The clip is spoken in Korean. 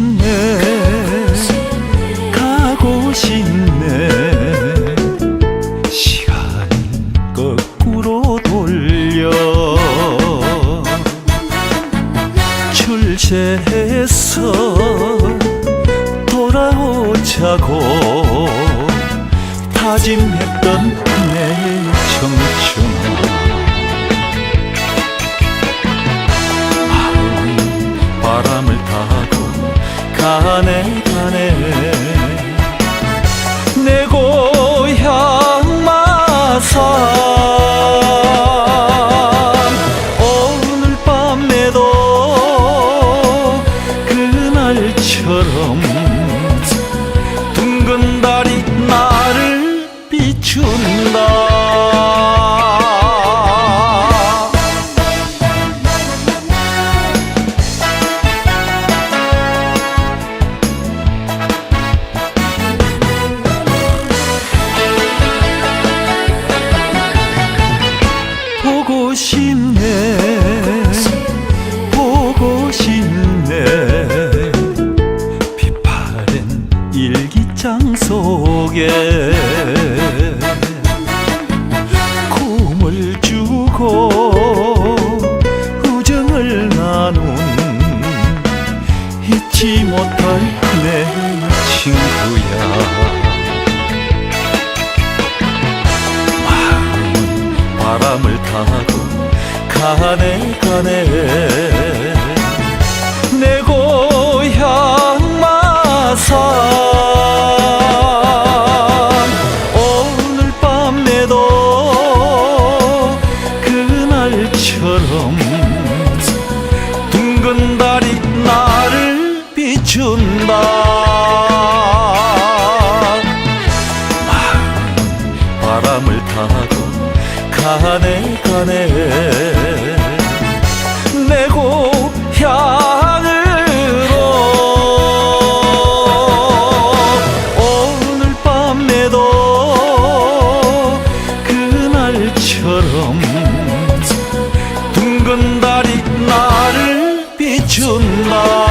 싶네. 가고 싶네. 시간 거꾸로 돌려. 출세해서 돌아오자고. 다짐했던 내 정. 가네 가네. 내 고향 마산. 오늘 밤에도 그날처럼 둥근 달이 나를 비춘다 보고 싶네. 보고 싶네. 비파른 일기장 속에 꿈을 주고 우정을 나눈 잊지 못할 내 친구야 바람을 타고 가네 가네. 내 고향 마산. 오늘 밤에도 그날처럼 둥근 달이 나를 비춘다. 바람을 타고 가네 가네. 내 고향으로 오늘 밤에도 그날처럼 둥근 달이 나를 비춘다